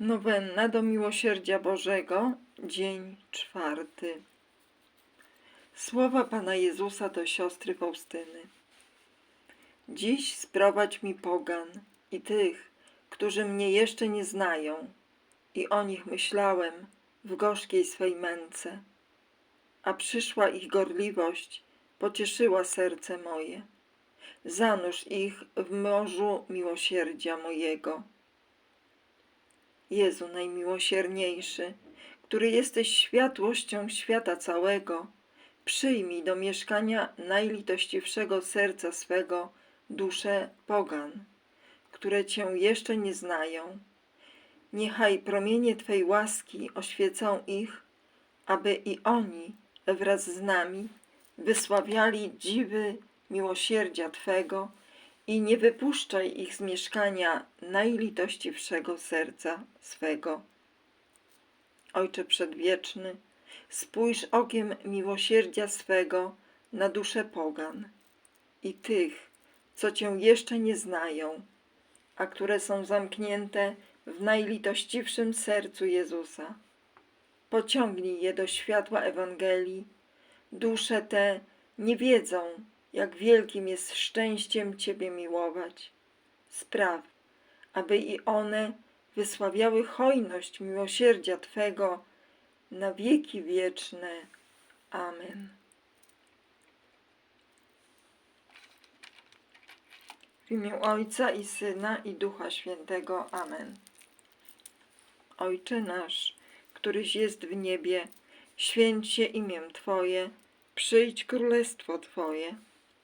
Nowenna do Miłosierdzia Bożego, dzień czwarty. Słowa Pana Jezusa do siostry Faustyny. Dziś sprowadź mi pogan i tych, którzy mnie jeszcze nie znają, i o nich myślałem w gorzkiej swej męce. A przyszła ich gorliwość, pocieszyła serce moje. Zanurz ich w morzu miłosierdzia mojego. Jezu najmiłosierniejszy, który jesteś światłością świata całego, przyjmij do mieszkania najlitościwszego serca swego dusze pogan, które Cię jeszcze nie znają. Niechaj promienie Twej łaski oświecą ich, aby i oni wraz z nami wysławiali dziwy miłosierdzia Twego i nie wypuszczaj ich z mieszkania najlitościwszego serca swego. Ojcze Przedwieczny, spójrz okiem miłosierdzia swego na duszę pogan i tych, co Cię jeszcze nie znają, a które są zamknięte w najlitościwszym sercu Jezusa. Pociągnij je do światła Ewangelii. Dusze te nie wiedzą, jak wielkim jest szczęściem Ciebie miłować. Spraw, aby i one wysławiały hojność miłosierdzia Twego na wieki wieczne. Amen. W imię Ojca i Syna i Ducha Świętego. Amen. Ojcze nasz, któryś jest w niebie, święć się imię Twoje, przyjdź królestwo Twoje.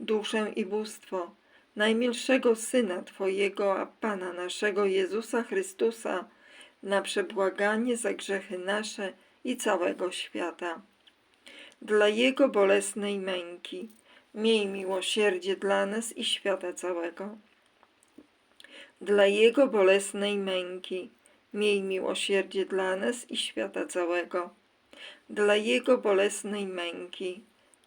duszę i bóstwo najmilszego Syna Twojego, a Pana naszego Jezusa Chrystusa, na przebłaganie za grzechy nasze i całego świata. Dla Jego bolesnej męki, miej miłosierdzie dla nas i świata całego. Dla Jego bolesnej męki, miej miłosierdzie dla nas i świata całego. Dla Jego bolesnej męki,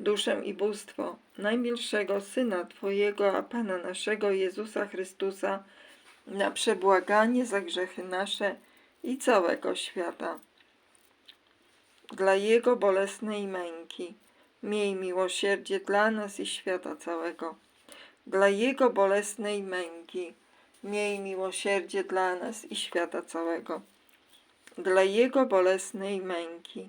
duszę i bóstwo najmilszego Syna Twojego, a Pana naszego Jezusa Chrystusa, na przebłaganie za grzechy nasze i całego świata. Dla Jego bolesnej męki, miej miłosierdzie dla nas i świata całego. Dla Jego bolesnej męki, miej miłosierdzie dla nas i świata całego. Dla Jego bolesnej męki,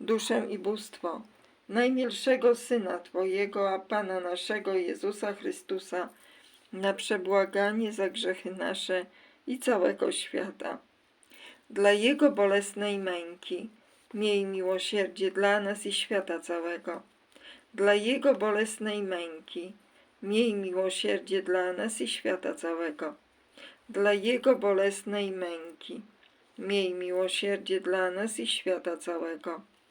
duszę i bóstwo najmilszego Syna Twojego, a Pana naszego Jezusa Chrystusa, na przebłaganie za grzechy nasze i całego świata. Dla Jego bolesnej męki, miej miłosierdzie dla nas i świata całego. Dla Jego bolesnej męki, miej miłosierdzie dla nas i świata całego. Dla Jego bolesnej męki, miej miłosierdzie dla nas i świata całego.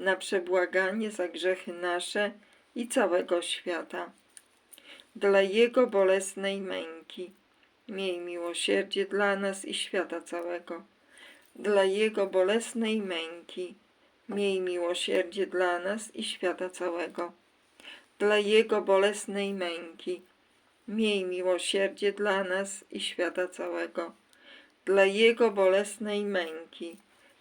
na przebłaganie za grzechy nasze i całego świata. Dla Jego bolesnej męki, miej miłosierdzie dla nas i świata całego. Dla Jego bolesnej męki, miej miłosierdzie dla nas i świata całego. Dla Jego bolesnej męki, miej miłosierdzie dla nas i świata całego. Dla Jego bolesnej męki,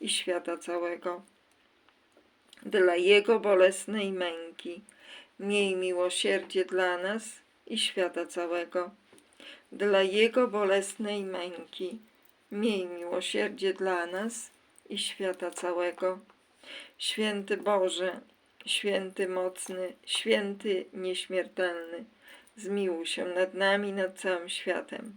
i świata całego. Dla Jego bolesnej męki. Miej miłosierdzie dla nas i świata całego. Dla Jego bolesnej męki. Miej miłosierdzie dla nas i świata całego. Święty Boże, święty mocny, święty nieśmiertelny, zmiłuj się nad nami, nad całym światem.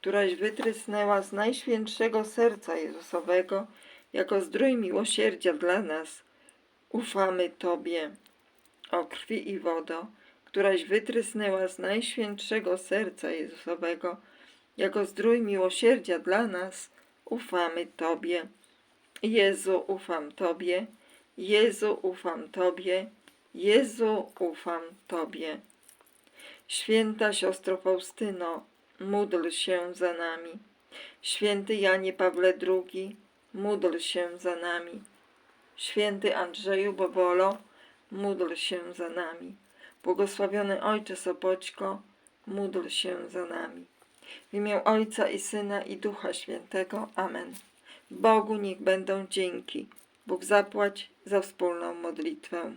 któraś wytrysnęła z najświętszego serca Jezusowego, jako zdrój miłosierdzia dla nas ufamy Tobie. O krwi i wodo, któraś wytrysnęła z najświętszego serca Jezusowego, jako zdrój miłosierdzia dla nas ufamy Tobie. Jezu, ufam Tobie. Jezu, ufam Tobie. Jezu, ufam Tobie. Święta siostro Faustyno, módl się za nami. Święty Janie Pawle II, módl się za nami. Święty Andrzeju Bobolo, módl się za nami. Błogosławiony Ojcze Sopoćko, módl się za nami. W imię Ojca i Syna i Ducha Świętego. Amen. Bogu niech będą dzięki. Bóg zapłać za wspólną modlitwę.